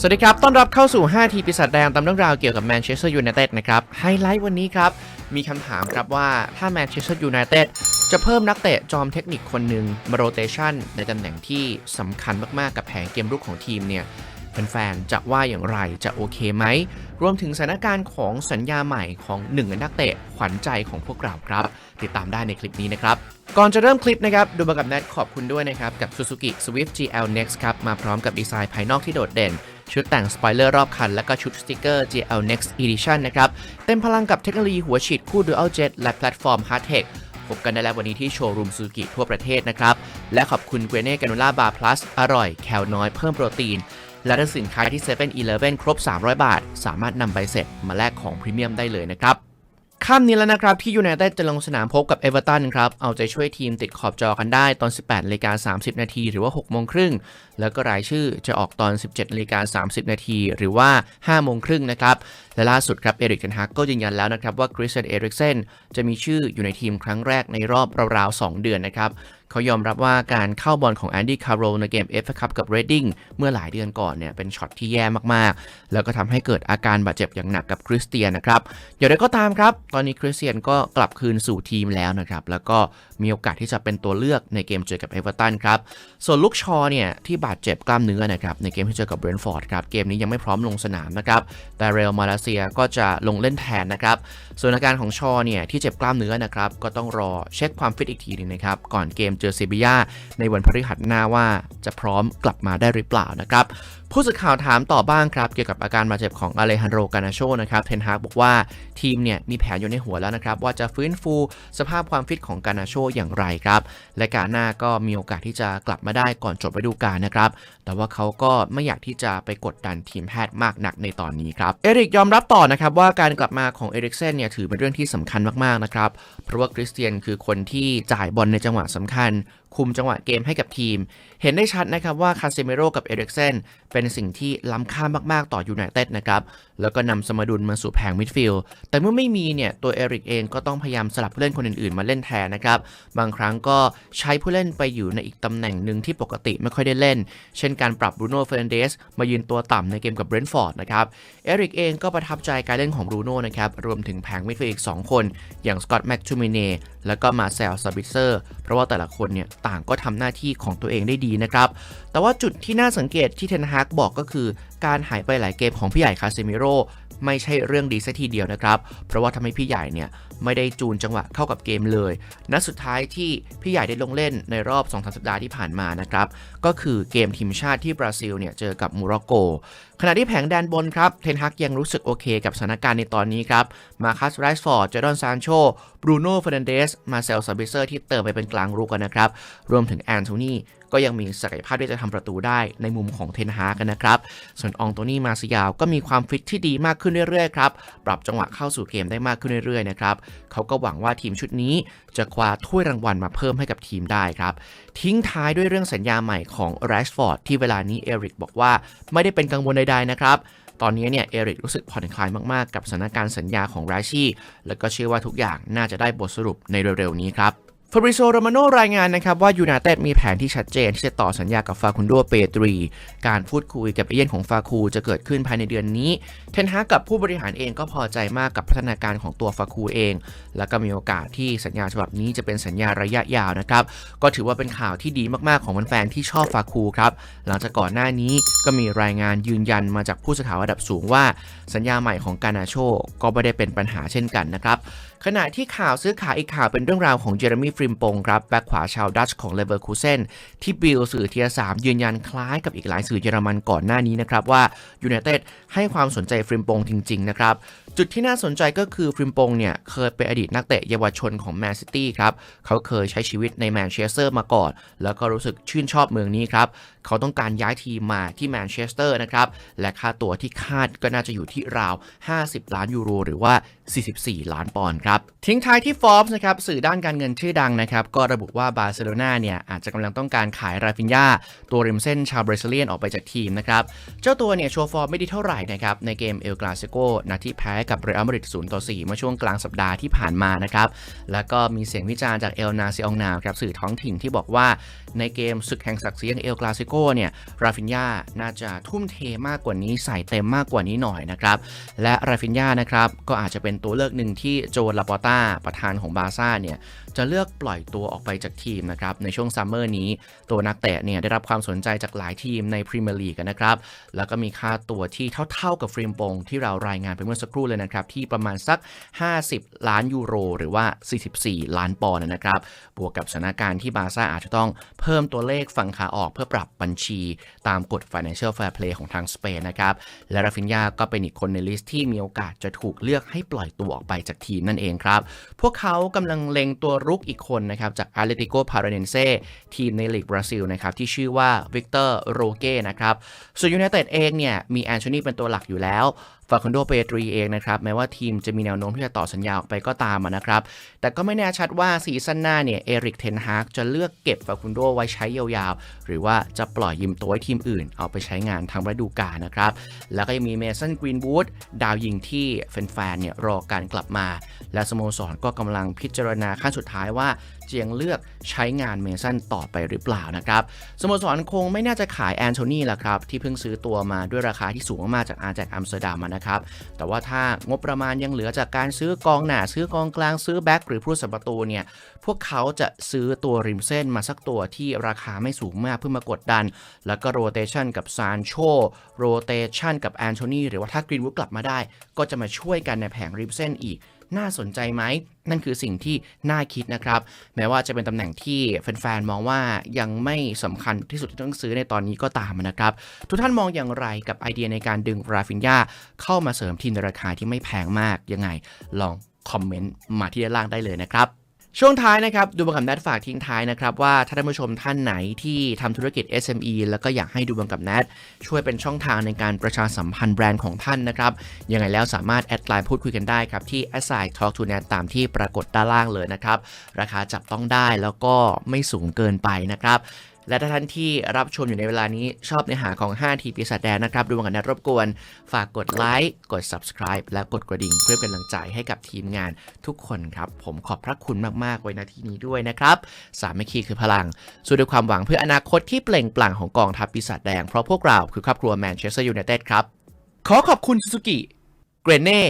สวัสดีครับ ต้อนรับเข้าสู่ 5 ทีปีศาจแดงตามเรื่องราวเกี่ยวกับแมนเชสเตอร์ยูไนเต็ดนะครับ ไฮไลท์วันนี้ครับ มีคำถามครับว่าถ้าแมนเชสเตอร์ยูไนเต็ดจะเพิ่มนักเตะจอมเทคนิคคนหนึ่งมาโรเตชันในตำแหน่งที่สำคัญมาก ๆ กับแผนเกมรุกของทีมเนี่ยแฟนๆจะว่าอย่างไรจะโอเคไหม รวมถึงสถานการณ์ของสัญญาใหม่ของหนึ่งนนักเตะขวัญใจของพวกเราครับ ติดตามได้ในคลิปนี้นะครับ ก่อนจะเริ่มคลิปนะครับ ดูมากับแนทขอบคุณด้วยนะครับ กับ Suzuki Swift GL Next ครับ มาพร้อมกับดีไซน์ภายนอกที่โดดเด่น ชุดแต่งสปอยเลอร์รอบคัน และก็ชุดสติกเกอร์ GL Next Edition นะครับ เต็มพลังกับเทคโนโลยีหัวฉีดคู่ Dual Jet และแพลตฟอร์ม Hardtech พบกันได้แล้ววันนี้ที่โชว์รูมซูกิทั่วประเทศนะครับ และขอบคุณเกรเน่กานูล่าบาร์พลัสอร่อย แคลน้อยเพิ่มโปรตีน และถ้าสินค้าที่7 e เ e ่ e อครบ 300 บาท สามารถนำใบเสร็จมาแลกของพรีเมียมได้เลยนะครับ ค่ำนี้แล้วนะครับ ที่ยูไนเต็ดจะลงสนามพบกับเอเวอร์ตันครับ เอาใจช่วยทีมติดขอบจอกันได้ตอน 18นาฬิกา30 นาทีหรือว่า 6 โมงครึ่ง แล้วก็รายชื่อจะออกตอน 17นาฬิกา30 นาทีหรือว่า 5 โมงครึ่งนะครับ และล่าสุดครับ เอริกเทนฮักก็ยืนยันแล้วนะครับว่าคริสเตนเอริกเซนจะมีชื่ออยู่ในทีมครั้งแรกในรอบราวๆ2เดือนนะครับ เขายอมรับว่าการเข้าบอลของแอนดี้คาร์โรในเกม FA คัพกับเรดดิ้งเมื่อหลายเดือนก่อนเนี่ยเป็นช็อตที่แย่มากๆ แล้วก็ทำให้เกิดอาการบาดเจ็บอย่างหนักกับคริสเตียนนะครับอย่างไรก็ตามครับ ตอนนี้คริสเตียนก็กลับคืนสู่ทีมแล้วนะครับ แล้วก็มีโอกาสที่จะเป็นตัวเลือกในเกมเจอกับเอเวอร์ตันครับ ส่วนลูกชอเนี่ยที่บาดเจ็บกล้ามเนื้อนะครับในเกมที่เจอกับเบรนท์ฟอร์ดครับเกมนี้ยังไม่พร้อมลงสนามนะครับแต่เรลมาเลเซียก็จะลงเล่นแทนนะครับส่วนอาการของชอเนี่ยที่เจ็บกล้ามเนื้อนะครับก็ต้องรอเช็คความฟิตอีกทีนึงนะครับก่อนเกมเจอเซบียาในวันพฤหัสหน้าว่าจะพร้อมกลับมาได้หรือเปล่านะครับ ผู้สื่อข่าวถามต่อบ้างครับ เกี่ยวกับอาการบาดเจ็บของอเลฮันโรกานาโชนะครับเทนฮากบอกว่าทีมเนี่ยมีแผนอยู่ในหัวแล้วนะครับว่าจะฟื้นฟูสภาพความฟิตของกานาโชอย่างไรครับ และกาหน้าก็มีโอกาสที่จะกลับมาได้ก่อนจบฤดูกาลนะครับ แต่ว่าเขาก็ไม่อยากที่จะไปกดดันทีมแพทย์มากนักในตอนนี้ครับเอริกยอมรับต่อนะครับว่าการกลับมาของเอริกเซนเนี่ยถือเป็นเรื่องที่สำคัญมากๆนะครับเพราะว่าคริสเตียนคือคนที่จ่ายบอลในจังหวะสำคัญ คุมจังหวะเกมให้กับทีม เห็นได้ชัดนะครับว่าคาเซเมโรกับเอริกเซนเป็นสิ่งที่ล้ำค่ามากๆต่อยูไนเต็ดนะครับแล้วก็นำสมดุลมาสู่แผงมิดฟิลด์แต่เมื่อไม่มีเนี่ย ตัวเอริกเองก็ต้องพยายามสลับผู้เล่นคนอื่นๆ มาเล่นแทนนะครับ บางครั้งก็ใช้ผู้เล่นไปอยู่ในอีกตำแหน่งหนึ่งที่ปกติไม่ค่อยได้เล่น เช่นการปรับบรูโน่เฟรนเดสมายืนตัวต่ำในเกมกับเบรนท์ฟอร์ดนะครับเอริกเองก็ประทับใจการเล่นของบรูโน่นะครับรวมถึงแผงมิดฟิลด์อีก 2 คน อย่างสกอตแม็กทูมิเน่แล้วก็มาเซลซาบิเซอร์เพราะว่าแต่ละคนเนี่ยต่างก็ทำหน้าที่ของตัวเองได้ดีนะครับแต่ว่าจุดที่น่าสังเกตที่เทนฮากบอกก็คือ การหายไปหลายเกมของพี่ใหญ่คาเซมิโร่ไม่ใช่เรื่องดีซะทีเดียวนะครับ เพราะว่าทำให้พี่ใหญ่เนี่ยไม่ได้จูนจังหวะเข้ากับเกมเลย นัดสุดท้ายที่พี่ใหญ่ได้ลงเล่นในรอบ2-3สัปดาห์ที่ผ่านมานะครับ ก็คือเกมทีมชาติที่บราซิลเนี่ยเจอกับโมร็อกโกขณะที่แผงแดนบนครับเทนฮักยังรู้สึกโอเคกับสถานการณ์ในตอนนี้ครับมาคัสไรส์ฟอร์ดเจอร์ดอนซานโชบรูโน่เฟรนันเดสมาเซลซาบิเซอร์ที่เติมไปเป็นกลางรุกกันนะครับ รวมถึงแอนโทนีก็ยังมีศักยภาพที่จะทำประตูได้ในมุมของเทนฮากันนะครับ ส่วนอองโตนี่มาซิยาวก็มีความฟิตที่ดีมากขึ้นเรื่อยๆครับ ปรับจังหวะเข้าสู่เกมได้มากขึ้นเรื่อยๆนะครับ เขาก็หวังว่าทีมชุดนี้จะคว้าถ้วยรางวัลมาเพิ่มให้กับทีมได้ครับ ทิ้งท้ายด้วยเรื่องสัญญาใหม่ของแรชฟอร์ดที่เวลานี้เอริกบอกว่าไม่ได้เป็นกังวลใดๆนะครับ ตอนนี้เนี่ยเอริกรู้สึกผ่อนคลายมากๆ กับสถานการณ์สัญญาของราชี และก็เชื่อว่าทุกอย่างน่าจะได้บทสรุปในเร็วๆนี้ครับ ฟาบริโซโรมาโนรายงานนะครับว่ายูไนเต็ดมีแผนที่ชัดเจน ที่จะต่อสัญญากับฟาคุนโดเปตรี การพูดคุยกับเอเย่นของฟาคูจะเกิดขึ้นภายในเดือนนี้ เทนฮากับผู้บริหารเองก็พอใจมากกับพัฒนาการของตัวฟาคูเอง แล้วก็มีโอกาสที่สัญญาฉบับนี้จะเป็นสัญญาระยะยาวนะครับก็ถือว่าเป็นข่าวที่ดีมากๆของแฟนๆที่ชอบฟาคูครับหลังจากก่อนหน้านี้ก็มีรายงานยืนยันมาจากผู้สื่อข่าวระดับสูงว่า สัญญาใหม่ของกานาโชก็ไม่ได้เป็นปัญหาเช่นกันนะครับ ขณะที่ข่าวซื้อขายอีกข่าวเป็นเรื่องราวของเจอร์มีฟริมปงครับแบ็คขวาชาวดัตช์ของเลเวอร์คูเซนที่บิลสื่อเทียสามยืนยันคล้ายกับอีกหลายสื่อเยอรมันก่อนหน้านี้นะครับว่ายูไนเต็ดให้ความสนใจฟริมปงจริงๆนะครับจุดที่น่าสนใจก็คือฟริมปงเนี่ยเคยเป็นอดีตนักเตะเยาวชนของแมนซิตี้ครับเขาเคยใช้ชีวิตในแมนเชสเตอร์มาก่อน แล้วก็รู้สึกชื่นชอบเมืองนี้ครับเขาต้องการย้ายทีมมาที่แมนเชสเตอร์นะครับและค่าตัวที่คาดก็น่าจะอยู่ที่ราว 50 ล้านยูโรหรือว่า44 ล้านปอนด์ครับ ทิ้งท้ายที่ Forbes นะครับสื่อด้านการเงินชื่อดังนะครับก็ระบุว่าบาร์เซโลนาเนี่ยอาจจะกำลังต้องการขายราฟินยาตัวริมเส้นชาวบราซิเลียนออกไปจากทีมนะครับ เจ้าตัวเนี่ยโชว์ฟอร์มไม่ดีเท่าไหร่นะครับในเกมเอลกลาซิโกนัดที่แพ้กับเรอัลมาดริด0ต่อ4เมื่อช่วงกลางสัปดาห์ที่ผ่านมานะครับแล้วก็มีเสียงวิจารณ์จากเอลนาซิองนาครับสื่อท้องถิ่นที่บอกว่าในเกมศึกแห่งศักดิ์ศรีอย่างเอลกลาซิโกเนี่ยราฟินยาน่าจะทุ่มเทมากกว่านี้ใส่เต็มมากกว่านี้หน่อยนะครับและราฟินยานะครับก็อาจจะเป็นตัวเลือกหนึ่งที่โจลาปอต้าประธานของบาร์ซ่าเนี่ย จะเลือกปล่อยตัวออกไปจากทีมนะครับในช่วงซัมเมอร์นี้ ตัวนักเตะเนี่ยได้รับความสนใจจากหลายทีมในพรีเมียร์ลีกนะครับ แล้วก็มีค่าตัวที่เท่าๆกับฟรีมปงที่เรารายงานไปเมื่อสักครู่เลยนะครับที่ประมาณสัก 50 ล้านยูโร หรือว่า 44 ล้านปอนด์นะครับ บวกกับสถานการณ์ที่บาร์ซ่าอาจจะต้องเพิ่มตัวเลขฝั่งขาออกเพื่อปรับบัญชีตามกฎ Financial Fair Play ของทางสเปนนะครับ และราฟินยาก็เป็นอีกคนในลิสต์ที่มีโอกาสจะถูกเลือกให้ปล่อยตัวออกไปจากทีมนั่นเองครับ พวกเขากำลังเล็งตัวรุกอีกคนนะครับจากอาเลติโกพาราเนนเซทีมในลีกบราซิลนะครับที่ชื่อว่าวิกเตอร์โรเก้นะครับส่วนยูไนเต็ดเองเนี่ยมีแอนโทนีเป็นตัวหลักอยู่แล้วฟาคอนโดเปตรีเองนะครับแม้ว่าทีมจะมีแนวโน้มที่จะต่อสัญญาออกไปก็ตามนะครับ แต่ก็ไม่แน่ชัดว่าซีซั่นหน้าเนี่ยเอริกเทนฮากจะเลือกเก็บฟาคุนโดไว้ใช้ยาวๆ หรือว่าจะปล่อยยืมตัวให้ทีมอื่น เอาไปใช้งานทางฤดูกาลนะครับ แล้วก็ยังมีเมสันกรีนวูดดาวยิงที่แฟนๆเนี่ยรอการกลับมา และสโมสรก็กำลังพิจารณาขั้นสุดท้ายว่าจะยังเลือกใช้งานเมสันต่อไปหรือเปล่านะครับสโมสรคงไม่น่าจะขายแอนโทนีละครับ ที่เพิ่งซื้อตัวมาด้วยราคาที่สูงมากจากอาจกอัมสเตอร์ดัมนะครับ แต่ว่าถ้างบประมาณยังเหลือจากการซื้อกองหน้าซื้อกองกลางซื้อแบ็กหรือผู้สัมประตูเนี่ยพวกเขาจะซื้อตัวริมเส้นมาสักตัวที่ราคาไม่สูงมากเพื่อมากดดัน แล้วก็โรเตชันกับซานโชโรเตชันกับแอนโทนีหรือว่าถ้ากรีนวูดกลับมาได้ ก็จะมาช่วยกันในแผงริมเส้นอีก น่าสนใจไหม นั่นคือสิ่งที่น่าคิดนะครับ แม้ว่าจะเป็นตำแหน่งที่แฟนๆ มองว่ายังไม่สำคัญที่สุดที่ต้องซื้อในตอนนี้ก็ตามนะครับ ทุกท่านมองอย่างไรกับไอเดียในการดึงราฟินยาเข้ามาเสริมทีมในราคาที่ไม่แพงมากยังไง ลองคอมเมนต์มาที่ด้านล่างได้เลยนะครับ ช่วงท้ายนะครับ ดูบังกับนัดฝากทิ้งท้ายนะครับ ว่าถ้าท่านผู้ชมท่านไหนที่ทำธุรกิจ SME แล้วก็อยากให้ดูบังกับนัดช่วยเป็นช่องทางในการประชาสัมพันธ์แบรนด์ของท่านนะครับ ยังไงแล้วสามารถแอดไลน์พูดคุยกันได้ครับ ที่ a s i Talk to Net ตามที่ปรากฏด้านล่างเลยนะครับ ราคาจับต้องได้แล้วก็ไม่สูงเกินไปนะครับ และถ้าท่านที่รับชมอยู่ในเวลานี้ชอบเนื้อหาของ 5 ทีปีศาจแดนนะครับดูกันนะรบกวน ฝากกดไลค์กด subscribe และกดกระดิ่ง เพื่อเป็นกำลังใจให้กับทีมงานทุกคนครับ ผมขอบพระคุณมากๆไว้ณที่นี้ด้วยนะครับ สามัคคีคือพลัง สู้ด้วยความหวังเพื่ออนาคตที่เปล่งปลั่งของกองทัพปีศาจแดงเพราะพวกเราคือครอบครัวแมนเชสเตอร์ยูไนเต็ดครับขอขอบคุณซูซูกิเกรเน่